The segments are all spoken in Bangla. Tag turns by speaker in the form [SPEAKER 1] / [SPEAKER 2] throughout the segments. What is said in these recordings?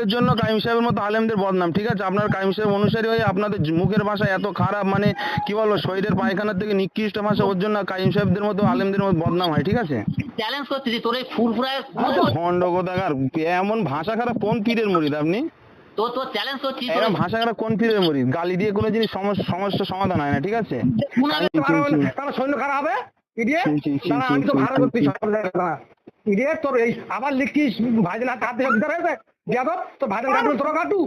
[SPEAKER 1] হকের জন্য কাইম সাহেবের মতো আলেমদের বদনাম ঠিক আছে? আপনার কাইম সাহেব অনুসারী হয়ে আপনাদের মুখের ভাষা এত খারাপ মানে কি বলব শরীরের পায়খানার থেকে নিকৃষ্ট ভাষা ওর জন্য কাইম সাহেবদের মতো আলেমদের মতো বদনাম হয় ঠিক আছে?
[SPEAKER 2] চ্যালেঞ্জ করতেছি তোর এই ফুরফুরায়
[SPEAKER 1] ভণ্ড কোথাকার এমন ভাষা খারাপ কোন পীরের মুরিদ আপনি?
[SPEAKER 2] তো তোর চ্যালেঞ্জ করছি
[SPEAKER 1] এরকম ভাষা খারাপ কোন পীরের মুরিদ গালি দিয়ে কোনো জিনিস সমস্যা সমস্যা সমাধান হয় না ঠিক আছে?
[SPEAKER 3] সৈন্য খারাপ হবে? আমি তো ভাড়া তোর এই আবার লিখছিস হাতে হাত হয়েছে যাদব ভাইজান কাটু তোরা কাটু।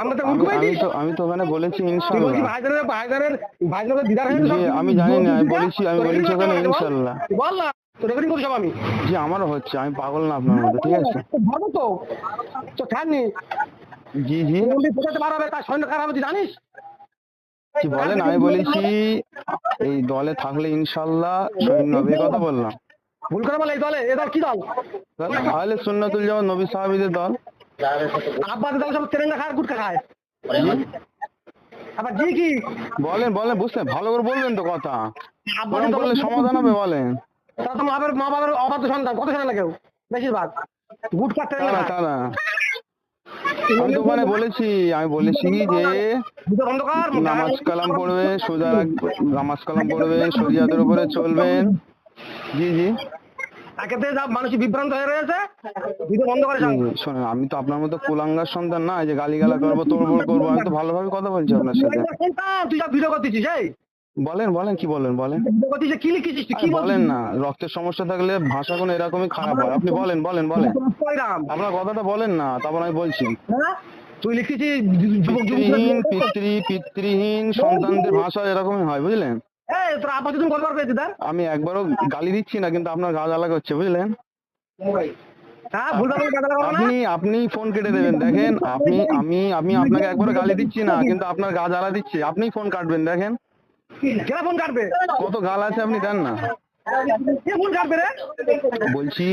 [SPEAKER 3] আমরা তো
[SPEAKER 1] আমি আমি তো আমি তো ওখানে বলেছি
[SPEAKER 3] তুই বলছিস ভাইজানের ভাইজানের ভাইজানের দিদার হয়ে
[SPEAKER 1] আমি জানি না, আমি বলেছি, আমি বলেছি ওখানে ইনশাল্লাহ।
[SPEAKER 3] বল না তো রেকর্ডিং করছি আমি।
[SPEAKER 1] জি আমারও হচ্ছে আমি পাগল না আপনার মতো ঠিক আছে?
[SPEAKER 3] ভালো তো। তো ছাড়নি
[SPEAKER 1] জি জি।
[SPEAKER 3] বললি বোঝাতে পারবে তার সৈন্য খারাপ হবে জানিস?
[SPEAKER 1] কি বলেন আমি বলেছি এই দলে থাকলে ইনশাল্লাহ সৈন্য হবে কথা বললাম।
[SPEAKER 3] ভুল করে বলে এই দলে এ দল কি দল?
[SPEAKER 1] তাহলে সুন্নতুল জামাত নবী সাহাবীদের দল।
[SPEAKER 3] আব্বাস দল সব তেরেঙ্গা খায় গুটকা খায়। আবার জি কি?
[SPEAKER 1] বলেন বলেন বুঝতে ভালো করে বলবেন তো কথা। বললে সমাধান হবে বলেন।
[SPEAKER 3] তারা তো মা বাবার মা বাবার অবাধ্য সন্তান কত শোনে না কেউ? বেশিরভাগ। গুটকা তেরেঙ্গা
[SPEAKER 1] তারা আমি তো বলেছি আমি বলেছি যে নামাজ কালাম পড়বে সোজা নামাজ কালাম পড়বে শরিয়াতের উপরে চলবেন জি জি।
[SPEAKER 3] একেতে মানুষ বিভ্রান্ত হয়ে রয়েছে বন্ধ করে
[SPEAKER 1] জি, জি, শোনেন আমি তো আপনার মতো কুলাঙ্গার সন্তান না যে গালিগালা করব তোড়বড় করব আমি তো ভালোভাবে কথা বলছি আপনার সাথে
[SPEAKER 3] তুই যা ভিডিও করতেছিস এই
[SPEAKER 1] বলেন বলেন কি বলেন বলেন
[SPEAKER 3] কি লিখেছিস তুই কি
[SPEAKER 1] বলেন না রক্তের সমস্যা থাকলে ভাষা কোনো এরকমই খারাপ হয় আপনি বলেন বলেন বলেন আপনার কথাটা বলেন না তারপর আমি বলছি
[SPEAKER 3] হ্যাঁ তুই লিখেছিস
[SPEAKER 1] পিতৃহীন পিতৃ পিতৃহীন সন্তানদের ভাষা এরকমই হয় বুঝলেন
[SPEAKER 3] এই তোর আপাতত তুমি কতবার পেয়েছিস তার
[SPEAKER 1] আমি একবারও গালি দিচ্ছি না কিন্তু আপনার গা জ্বালা করছে বুঝলেন?
[SPEAKER 3] হ্যাঁ কথা না।
[SPEAKER 1] আপনি আপনি ফোন কেটে দেবেন দেখেন আপনি আমি আমি আপনাকে একবারও গালি দিচ্ছি না কিন্তু আপনার গা জ্বালা দিচ্ছে আপনি ফোন কাটবেন দেখেন।
[SPEAKER 3] কেন ফোন কাটবে?
[SPEAKER 1] কত গাল আছে আপনি দেন না।
[SPEAKER 3] কে ফোন কাটবে রে?
[SPEAKER 1] বলছি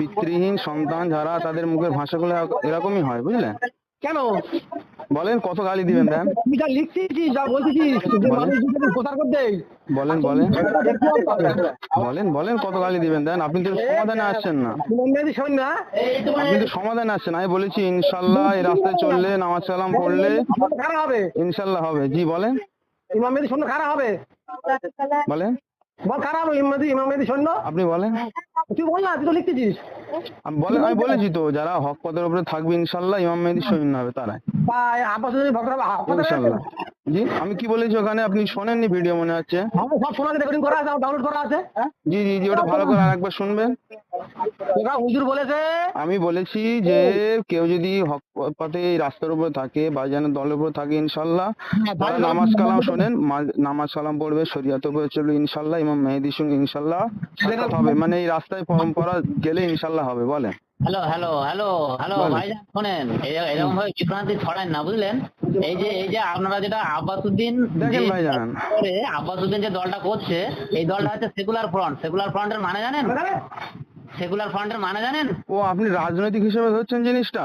[SPEAKER 1] পিতৃহীন সন্তান যারা তাদের মুখের ভাষাগুলো এরকমই হয় বুঝলেন?
[SPEAKER 3] কেন?
[SPEAKER 1] বলেন কত গালি দিবেন দেন
[SPEAKER 3] তুই যা লিখছিস যা
[SPEAKER 1] বলেন।
[SPEAKER 3] প্রচার করতে?
[SPEAKER 1] বলেন বলেন। বলেন বলেন কত গালি দিবেন দেন। আপনি তো সমাধানে আসছেন না।
[SPEAKER 3] মেহেদি শোন না।
[SPEAKER 1] আপনি তো সমাধানে আসছেন আমি বলেছি ইনশাল্লাহ এই রাস্তায় চললে নামাজ সালাম পড়লে
[SPEAKER 3] খারাপ হবে?
[SPEAKER 1] ইনশাল্লাহ হবে। জি বলেন।
[SPEAKER 3] ইমাম মেহেদি সৈন্য খারাপ হবে?
[SPEAKER 1] বলেন।
[SPEAKER 3] বল সৈন্য।
[SPEAKER 1] আপনি বলেন।
[SPEAKER 3] তুই বল না তুই তো লিখতেছিস।
[SPEAKER 1] আমি বলে আমি বলেছি তো যারা হক পদের উপরে থাকবে ইনশাল্লাহ ইমাম মেহেদি সৈন্য হবে তারাই।
[SPEAKER 3] বা যদি
[SPEAKER 1] ইনশাল্লাহ। জি? আমি কি বলেছি ওখানে? আপনি শোনেননি ভিডিও মনে হচ্ছে?
[SPEAKER 3] সব শোনা রেকর্ডিং করা আছে ডাউনলোড করা আছে হ্যাঁ?
[SPEAKER 1] জি জি জি ওটা ভালো করে আরেকবার শুনবেন।
[SPEAKER 3] ওরা হুজুর বলেছে
[SPEAKER 1] আমি বলেছি যে কেউ যদি হক পথে এই রাস্তার উপরে থাকে বাজানের দলের উপরে থাকে ইনশাল্লাহ। নামাজ কালাম শোনেন নামাজ কালাম পড়বে শরিয়াতের উপরে চলবে ইনশাল্লাহ ইমাম মেহেদির সঙ্গে ইনশাল্লাহ হবে। মানে এই রাস্তায় পরম্পরা গেলে ইনশাল্লাহ হবে বলেন।
[SPEAKER 2] Hello hello hello hello. ভাইজান শোনেন এরকম ভাবে বিভ্রান্তি ছড়ান না বুঝলেন? এই যে এই যে আপনারা যেটা আব্বাসুদ্দিন
[SPEAKER 1] দেখেন ভাইজান।
[SPEAKER 2] আব্বাসুদ্দিন যে দলটা করছে এই দলটা হচ্ছে সেকুলার ফ্রন্ট সেকুলার ফ্রন্টের মানে জানেন? সেকুলার ফ্রন্টের মানে জানেন?
[SPEAKER 1] ও আপনি রাজনৈতিক হিসেবে ধরছেন জিনিসটা।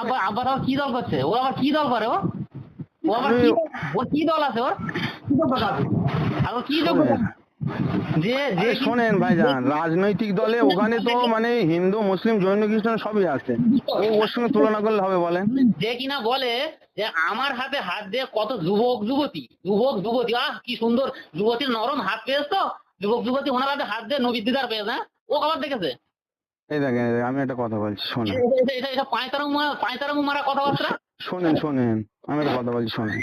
[SPEAKER 2] আব্বা আবার কি দল করছে? ও আবার কি দল করে ও? ও আবার কি ওর কি দল আছে ওর? আর ওর কি দল
[SPEAKER 1] শোনেন।
[SPEAKER 2] যে যে
[SPEAKER 1] শোনেন ভাইজান রাজনৈতিক দলে ওখানে তো মানে হিন্দু মুসলিম জৈন খ্রিস্টান সবই আছে। ও ওর সঙ্গে তুলনা করলে হবে বলেন।
[SPEAKER 2] যে কিনা বলে যে আমার হাতে হাত দিয়ে কত যুবক যুবতী যুবক যুবতী আহ কি সুন্দর যুবতীর নরম হাত পেয়েছ তো? যুবক যুবতী ওনার হাতে হাত দিয়ে নবীর দিদার পেয়েছে হ্যাঁ? ও আবার দেখেছে?
[SPEAKER 1] এই দেখেন আমি একটা কথা বলছি শোনেন।
[SPEAKER 2] এটা- এটা- এটা পাঁচতারু মারা কথাবার্তা?
[SPEAKER 1] শোনেন শোনেন আমি একটা কথা বলছি শোনেন।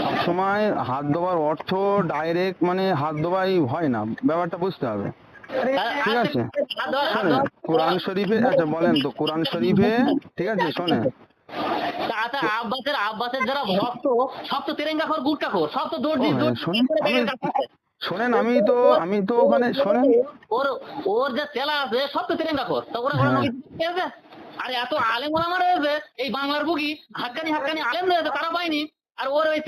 [SPEAKER 1] সবসময় হাত দেওয়ার অর্থ ডাইরেক্ট মানে হাত দেওয়াই হয় না ব্যাপারটা বুঝতে হবে। ঠিক আছে? কোরআন শরীফে আচ্ছা বলেন তো কোরআন শরীফে ঠিক আছে শোনেন।
[SPEAKER 2] তাতে আব্বাসের আব্বাসের যারা ভক্ত সব তো তেরেঙ্গা খোর সব তো দৌড় দিয়ে
[SPEAKER 1] ও হ্যাঁ, শোনেন, আমি- তো আমি তো ওখানে শোনেন।
[SPEAKER 2] ওর ওর যে চেলা আছে সব তো তেরেঙ্গা খোর। তা ওরা ওরা
[SPEAKER 1] হ্যাঁ।
[SPEAKER 2] আর এত আলেম ওলামা রয়েছে এই বাংলার বুকি হাক্কানি হাক্কানি আলেম রয়েছে তারা পায়নি। আর ওর ওই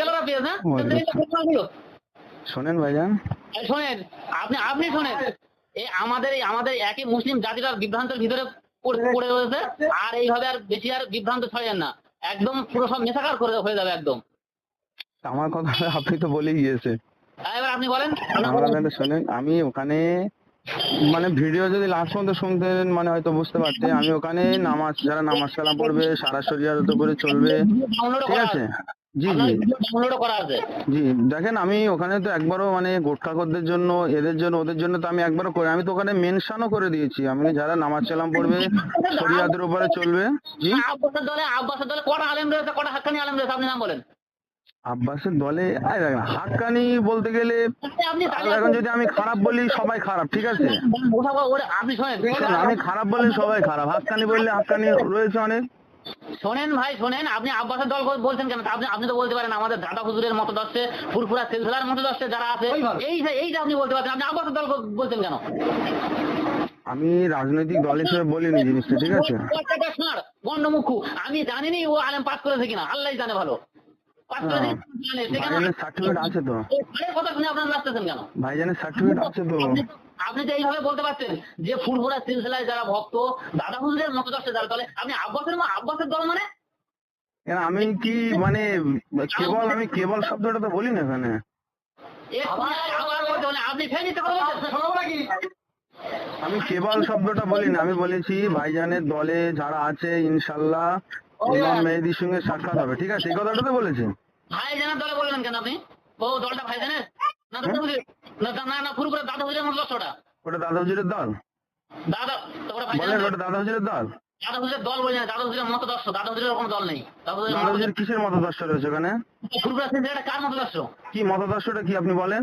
[SPEAKER 2] গুলো।
[SPEAKER 1] শোনেন ভাইজান।
[SPEAKER 2] শোনেন আপনি আপনি শোনেন। এই আমাদের আমাদের একই মুসলিম জাতিটা বিভ্রান্তের ভিতরে পড়ে পড়ে রয়েছে। আর এইভাবে আর বেশি আর বিভ্রান্ত ছড়ান না। একদম পুরো সব মেশাকার করে হয়ে যাবে একদম।
[SPEAKER 1] আমার কথা আপনি তো বলেই গিয়েছে।
[SPEAKER 2] হ্যাঁ, এবার আপনি বলেন।
[SPEAKER 1] আমার শোনেন আমি ওখানে মানে ভিডিও যদি লাস্ট পর্যন্ত শুনতেন মানে হয়তো বুঝতে পারতেন আমি ওখানে নামাজ যারা নামাজ কালাম পড়বে সারা শরিয়াত করে চলবে ঠিক আছে? দেখেন আমি ওখানে তো একবারও মানে জন্য এদের জন্য ওদের জন্য তো আমি একবারও করে আমি তো ওখানে মেনশনও করে দিয়েছি। আমি যারা নামাজ কালাম পড়বে শরিয়াতের উপরে চলবে। জি?
[SPEAKER 2] আব্বাসের দলে আব্বাসের দলে কটা আলেম রয়েছে কটা হাক্কানি আলেম রয়েছে আপনি নাম বলেন।
[SPEAKER 1] আব্বাসের দলে হাক্কানি বলতে গেলে এখন যদি আমি খারাপ বলি সবাই খারাপ ঠিক আছে? আমি খারাপ বললে সবাই খারাপ হাক্কানি বললে হাক্কানি রয়েছে অনেক।
[SPEAKER 2] শোনেন ভাই শোনেন আপনি আব্বাসের দল বলছেন কেন? আপনি আপনি তো বলতে পারেন আমাদের দাদা হুজুরের মতো দশে ফুরফুরা সিলসিলার মতো দশে যারা আছে এই এইটা আপনি বলতে পারছেন আপনি আব্বাসের দল বলছেন কেন?
[SPEAKER 1] আমি রাজনৈতিক দল হিসেবে বলিনি জিনিসটা ঠিক আছে?
[SPEAKER 2] গন্ডমুখু আমি জানিনি ও আলেম পাস করেছে কিনা আল্লাহ জানে ভালো।
[SPEAKER 1] সার্টিফিকেট আছে তো।
[SPEAKER 2] কথা শুনে আপনারা কেন?
[SPEAKER 1] ভাইজানের সার্টিফিকেট আছে তো।
[SPEAKER 2] আপনি- তো এইভাবে বলতে পারছেন যে ফুরফুরা সিলসিলায় যারা ভক্ত দাদা হুজুরের মতো দশে যারা দলে আপনি আব্বাসের আব্বাসের দল মানে?
[SPEAKER 1] আমি কি মানে কেবল আমি কেবল শব্দটা তো বলি না এখানে।
[SPEAKER 2] বলছেন?
[SPEAKER 1] আমি কেবল শব্দটা বলি না আমি বলেছি ভাইজানের দলে যারা আছে ইনশাল্লাহ ইমাম মেহেদির সঙ্গে সাক্ষাৎ হবে। ঠিক আছে এই কথাটা তো বলেছি
[SPEAKER 2] ভাই জানার দলে বললেন কেন আপনি? ও দলটা ভাই জানেন না দাদা না না না দাদা হুজুরের মতো দশটা
[SPEAKER 1] ওটা দাদা হুজুরের দল?
[SPEAKER 2] দাদা তোমরা ভাই
[SPEAKER 1] বলেন ওটা দাদা হুজুরের দল?
[SPEAKER 2] দাদা হুজুরের দল বলে দাদা হুজুরের মতো দশ দাদা হুজুরের কোনো দল নেই। দাদা
[SPEAKER 1] হুজুর কিসের মতদর্শ রয়েছে ওখানে?
[SPEAKER 2] ফুরফুরা সিলসিলাটা কার মতো
[SPEAKER 1] কি কি আপনি বলেন?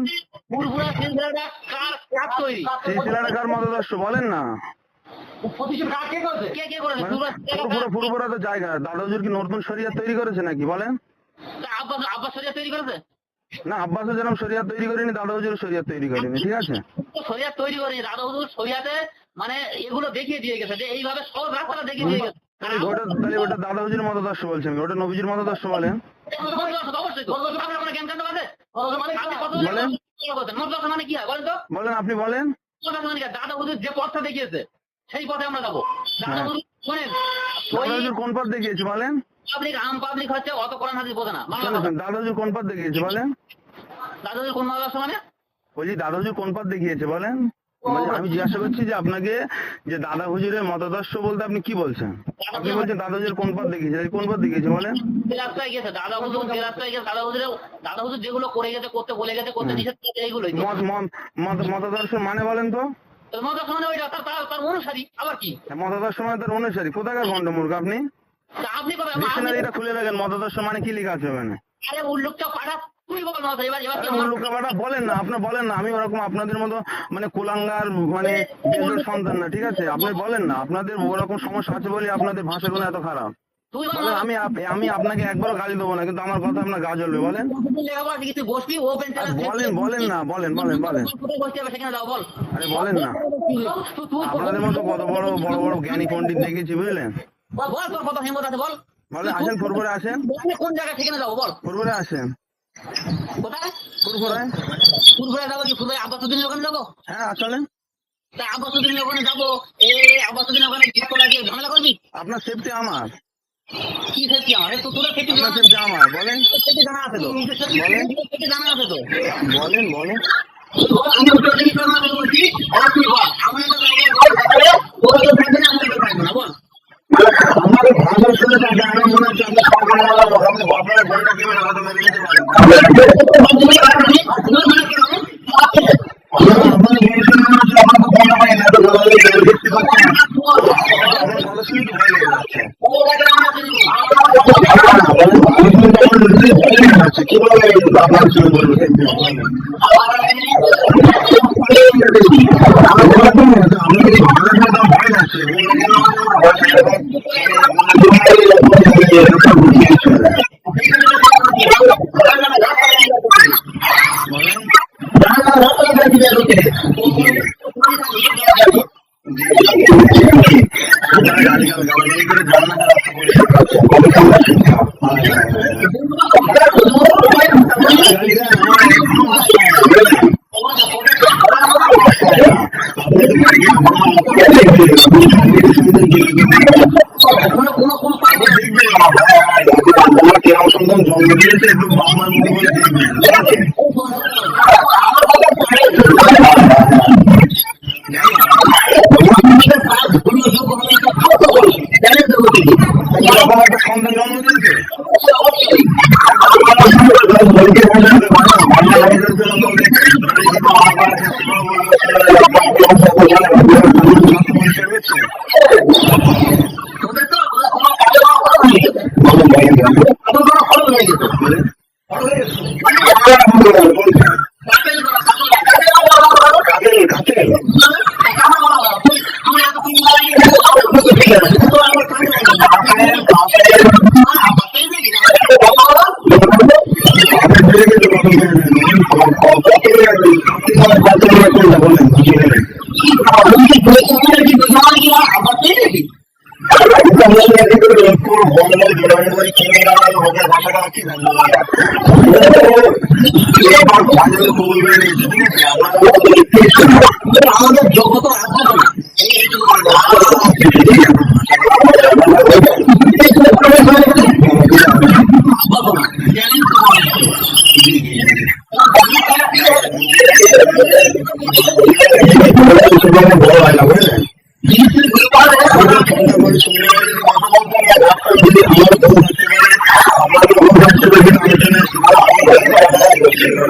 [SPEAKER 2] সিলসিলাটা কার কার তৈরি?
[SPEAKER 1] সিলসিলাটা কার মতদর্শ বলেন না। মানে তো জায়গা। দাদা হুজুর কি নতুন শরিয়া তৈরি করেছে নাকি বলেন?
[SPEAKER 2] আব্বাস আব্বাস শরিয়া তৈরি করেছে
[SPEAKER 1] না আব্বাসও যেরকম শরিয়া তৈরি করেনি দাদা হুজুর শরিয়া তৈরি করেনি ঠিক আছে
[SPEAKER 2] শরিয়া তৈরি করেনি দাদা হুজুর শরিয়াতে মানে এগুলো দেখিয়ে দিয়ে গেছে যে এইভাবে রাস্তাটা দেখিয়ে দিয়ে গেছে
[SPEAKER 1] ওটা তাহলে ওটা দাদা হুজুর মতদর্শ বলছেন ওটা নবীজির মতদর্শ বলেন
[SPEAKER 2] অবশ্যই তো। আপনার কোনো জ্ঞান কাণ্ড আছে? আপনি
[SPEAKER 1] বলেন। আপনি?
[SPEAKER 2] দাদা হুজুর যে পথটা দেখিয়েছে সেই পথে আমরা যাব দাদা হুজুর
[SPEAKER 1] কোন পথ দেখিয়েছে বলেন
[SPEAKER 2] পাবলিক আম পাবলিক হচ্ছে অত কোরআন হাদিস বোঝে না। বাংলা
[SPEAKER 1] শোনেন,
[SPEAKER 2] কথা।
[SPEAKER 1] দাদা হুজুর কোন পথ দেখিয়েছে বলেন?
[SPEAKER 2] দাদা হুজুর কোন মাদ্রাসা মানে?
[SPEAKER 1] বলছি দাদা হুজুর কোন পথ দেখিয়েছে বলেন? আমি জিজ্ঞাসা করছি যে আপনাকে যে দাদা হুজুরের মতদর্শ বলতে আপনি কি বলছেন? আপনি বলছেন দাদা হুজুর কোন পথ দেখিয়েছে? কোন পথ দেখিয়েছে বলেন?
[SPEAKER 2] রাস্তায় গেছে দাদা হুজুর যে রাস্তায় গেছে দাদা হুজুরের দাদা হুজুর যেগুলো করে গেছে করতে বলে গেছে করতে নিষেধ করেছে এইগুলোই
[SPEAKER 1] মতদর্শ মানে বলেন তো?
[SPEAKER 2] মাদ্রাসা মানে ওইটা তার তার অনুসারী আবার কি?
[SPEAKER 1] মতদর্শ মানে তার অনুসারী। কোথাকার ভণ্ডমূর্খ আপনি?
[SPEAKER 2] তা আপনি
[SPEAKER 1] ডিকশনারিটা খুলে রাখেন মতদর্শ মানে কি লেখা আছে ওখানে?
[SPEAKER 2] আরে উল্লুকটা
[SPEAKER 1] বলেন না আপনি বলেন না আমি ওরকম আপনাদের মতো মানে কুলাঙ্গার মানে সন্তান না ঠিক আছে? আপনি বলেন না আপনাদের ওরকম সমস্যা আছে বলে আপনাদের ভাষাগুলো এত খারাপ।
[SPEAKER 2] তুই বল
[SPEAKER 1] বলেন, আমি আমি আপনাকে একবারও গালি দেবো না কিন্তু আমার কথা আপনার গা জ্বলবে বলেন। বলেন বলেন না বলেন বলেন বলেন। আরে বলেন না। আপনাদের মতো কত বড় বড় বড় জ্ঞানী পণ্ডিত দেখেছি বুঝলেন?
[SPEAKER 2] বল বল তোর কত হিম্মত আছে বল।
[SPEAKER 1] আসেন ফুরফুরে আসেন।
[SPEAKER 2] কোন জায়গায় সেখানে যাব বল।
[SPEAKER 1] ফুরফুরে আসেন।
[SPEAKER 2] কোথায়?
[SPEAKER 1] ফুরফুরে।
[SPEAKER 2] ফুরফুরে যাব কি ফুরফুরে ওখানে যাব?
[SPEAKER 1] হ্যাঁ আসলে।
[SPEAKER 2] তা ওখানে যাব এ ওখানে গিয়ে তোরা গিয়ে ঝামেলা করবি?
[SPEAKER 1] আপনার সেফটি আমার।
[SPEAKER 2] কি সেফটি আমার? তো তোরা সেফটি
[SPEAKER 1] আমার বলেন।
[SPEAKER 2] সেফটি জানা আছে তো?
[SPEAKER 1] বলেন।
[SPEAKER 2] সেফটি জানা আছে তো?
[SPEAKER 1] বলেন বলেন।
[SPEAKER 2] আমি উত্তর দিকে শোনা বলছি। আর তুই বল। আমার একটা জায়গায় ঘর থাকলে তো থাকবে না আমি তো থাকব না বল।
[SPEAKER 1] আমাদের ভাষা শুনে থাকে আমার মনে হচ্ছে আপনি সকালবেলা আপনি আপনার ঘরটা কীভাবে হয়তো মেরে দিতে পারেন। মনে আমার যা সন্তান জন্ম দিয়েছে একটু বাবা Por eso. আমাদের যোগ্যতা বড়
[SPEAKER 4] না ঠিক আছে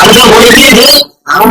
[SPEAKER 4] আমি তো বলেছি যে আমার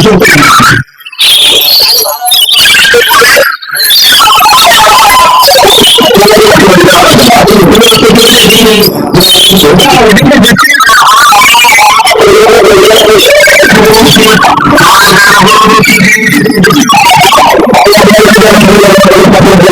[SPEAKER 4] não tem nada.
[SPEAKER 5] Thank you.